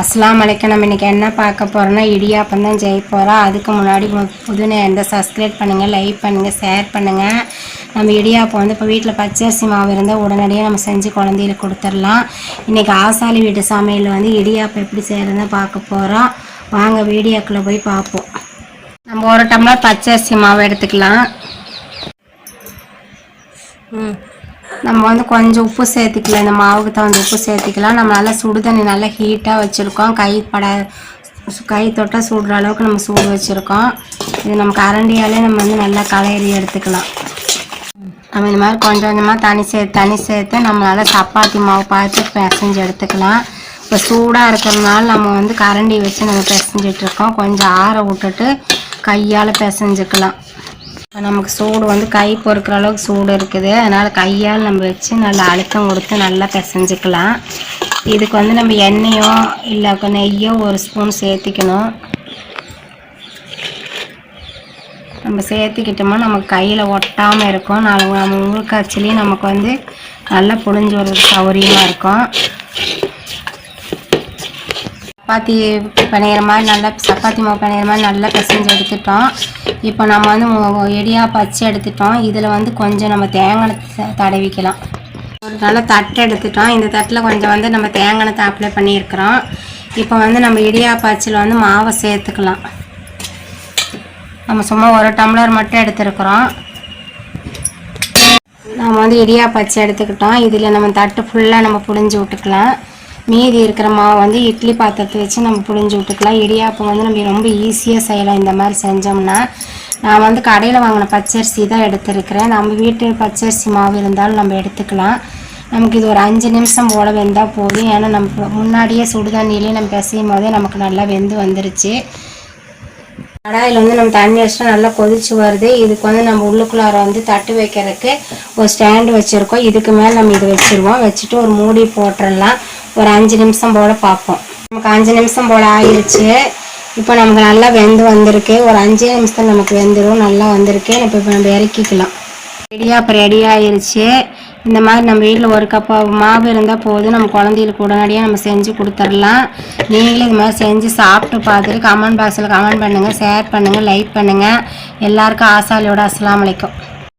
அஸ்லாம் வலைக்கம் நம்ம இன்றைக்கி என்ன பார்க்க போகிறோன்னா இடியாப்பம் தான் செய்ய போகிறோம் அதுக்கு முன்னாடி புதுனை எந்த சப்ஸ்கிரைப் பண்ணுங்கள் லைக் பண்ணுங்கள் ஷேர் பண்ணுங்கள் நம்ம இடியாப்பம் வந்து இப்போ வீட்டில் பச்சரிசி மாவு இருந்தால் உடனடியாக நம்ம செஞ்சு குழந்தைகளுக்கு கொடுத்துடலாம். இன்றைக்கி ஆசாலி வீட்டு சமையல் வந்து இடியாப்பம் எப்படி செய்கிறதுன்னு பார்க்க போகிறோம் வாங்க வீடியோக்குள்ளே போய் பார்ப்போம். நம்ம ஒரு டம்ளர் பச்சரிசி மாவு எடுத்துக்கலாம். நம்ம வந்து கொஞ்சம் உப்பு சேர்த்துக்கலாம் இந்த மாவுக்கு தகுந்த உப்பு சேர்த்துக்கலாம் நம்ம நல்லா சுடு தண்ணி நல்லா ஹீட்டாக வச்சுருக்கோம். கை பட கை தொட்டால் சுடுற அளவுக்கு நம்ம சூடு வச்சுருக்கோம். இது நம்ம கரண்டியாலே நம்ம வந்து நல்லா களையறி எடுத்துக்கலாம். நம்ம இந்த மாதிரி கொஞ்சம் கொஞ்சமாக தனி சேர்த்து தனி சேர்த்து நம்மளால் சப்பாத்தி மாவு பார்த்து பிசைஞ்சு எடுத்துக்கலாம். இப்போ சூடாக இருக்கிறதுனால நம்ம வந்து கரண்டி வச்சு நம்ம பிசைஞ்சிட்ருக்கோம் கொஞ்சம் ஆற விட்டுட்டு கையால் பிசைஞ்சுக்கலாம். நமக்கு சூடு வந்து கை பொறுக்கிற அளவுக்கு சூடு இருக்குது. அதனால் கையால் நம்ம வச்சு நல்லா அழுத்தம் கொடுத்து நல்லா பிசைஞ்சுக்கலாம். இதுக்கு வந்து நம்ம எண்ணெயோ இல்லை நெய்யோ ஒரு ஸ்பூன் சேர்த்திக்கணும். நம்ம சேர்த்துக்கிட்டோம்னா நமக்கு கையில் ஒட்டாமல் இருக்கும். நாலு நம்ம ஊறுக்காய்ச்சிலையும் நமக்கு வந்து நல்லா புழிஞ்சு ஒரு சௌரியமாக இருக்கும். சப்பாத்தி பிணையிற மாதிரி நல்லா சப்பாத்தி மாவு பிணையிற மாதிரி நல்லா பிசைஞ்சு எடுத்துட்டோம். இப்போ நம்ம வந்து எடியாக பச்சை எடுத்துட்டோம். இதில் வந்து கொஞ்சம் நம்ம தேங்காய் தடவிக்கலாம். ஒரு நல்ல தட்டை எடுத்துட்டோம். இந்த தட்டில் கொஞ்சம் வந்து நம்ம தேங்காய் அப்ளை பண்ணியிருக்கிறோம். இப்போ வந்து நம்ம இடியா பச்சில் வந்து மாவை சேர்த்துக்கலாம். நம்ம சும்மா ஒரு டம்ளர் மட்டும் எடுத்துருக்குறோம். நம்ம வந்து இடியா பச்சை எடுத்துக்கிட்டோம். இதில் நம்ம தட்டு ஃபுல்லாக நம்ம புழிஞ்சு விட்டுக்கலாம். மீதி இருக்கிற மாவு வந்து இட்லி பாத்திரத்தை வச்சு நம்ம புழிஞ்சு விட்டுக்கலாம். இடியாப்பம் வந்து நம்ம ரொம்ப ஈஸியாக செய்யலாம். இந்த மாதிரி செஞ்சோம்னா நான் வந்து கடையில் வாங்கின பச்சரிசி தான் எடுத்துருக்கிறேன். நம்ம வீட்டு பச்சரிசி மாவு இருந்தாலும் நம்ம எடுத்துக்கலாம். நமக்கு இது ஒரு அஞ்சு நிமிஷம் போல் வெந்தால் போதும். ஏன்னா நம்ம முன்னாடியே சுடுதண்ணியிலே நம்ம பிசையும் போதே நமக்கு நல்லா வெந்து வந்துருச்சு. கடாயில் வந்து நம்ம தண்ணி வச்சுட்டா நல்லா கொதிச்சு வருது. இதுக்கு வந்து நம்ம உள்ளுக்குள்ளார வந்து தட்டு வைக்கிறதுக்கு ஒரு ஸ்டாண்டு வச்சுருக்கோம். இதுக்கு மேலே நம்ம இது வச்சுருவோம். வச்சுட்டு ஒரு மூடி போட்டுடலாம் ஒரு அஞ்சு நிமிஷம் போல் பார்ப்போம். நமக்கு அஞ்சு நிமிஷம் போல் ஆயிடுச்சு இப்போ நமக்கு நல்லா வெந்து வந்திருக்கு. ஒரு அஞ்சே நிமிஷத்தில் நமக்கு வெந்துடும் நல்லா வந்திருக்கு. இப்போ இப்போ நம்ம இறக்கிக்கலாம். ரெடியாக ரெடி ஆயிடுச்சு இந்த மாதிரி நம்ம வீட்டில் ஒரு கப் மாவு இருந்தால் போதும். நம்ம குழந்தைகளுக்கு உடனடியாக நம்ம செஞ்சு கொடுத்துடலாம். நீங்களும் இது மாதிரி செஞ்சு சாப்பிட்டு பார்த்துட்டு கமெண்ட் பாக்ஸில் கமெண்ட் பண்ணுங்கள் ஷேர் பண்ணுங்கள் லைக் பண்ணுங்கள் எல்லாருக்கும் ஆசாலியோட அஸ்லாம் வலைக்கும்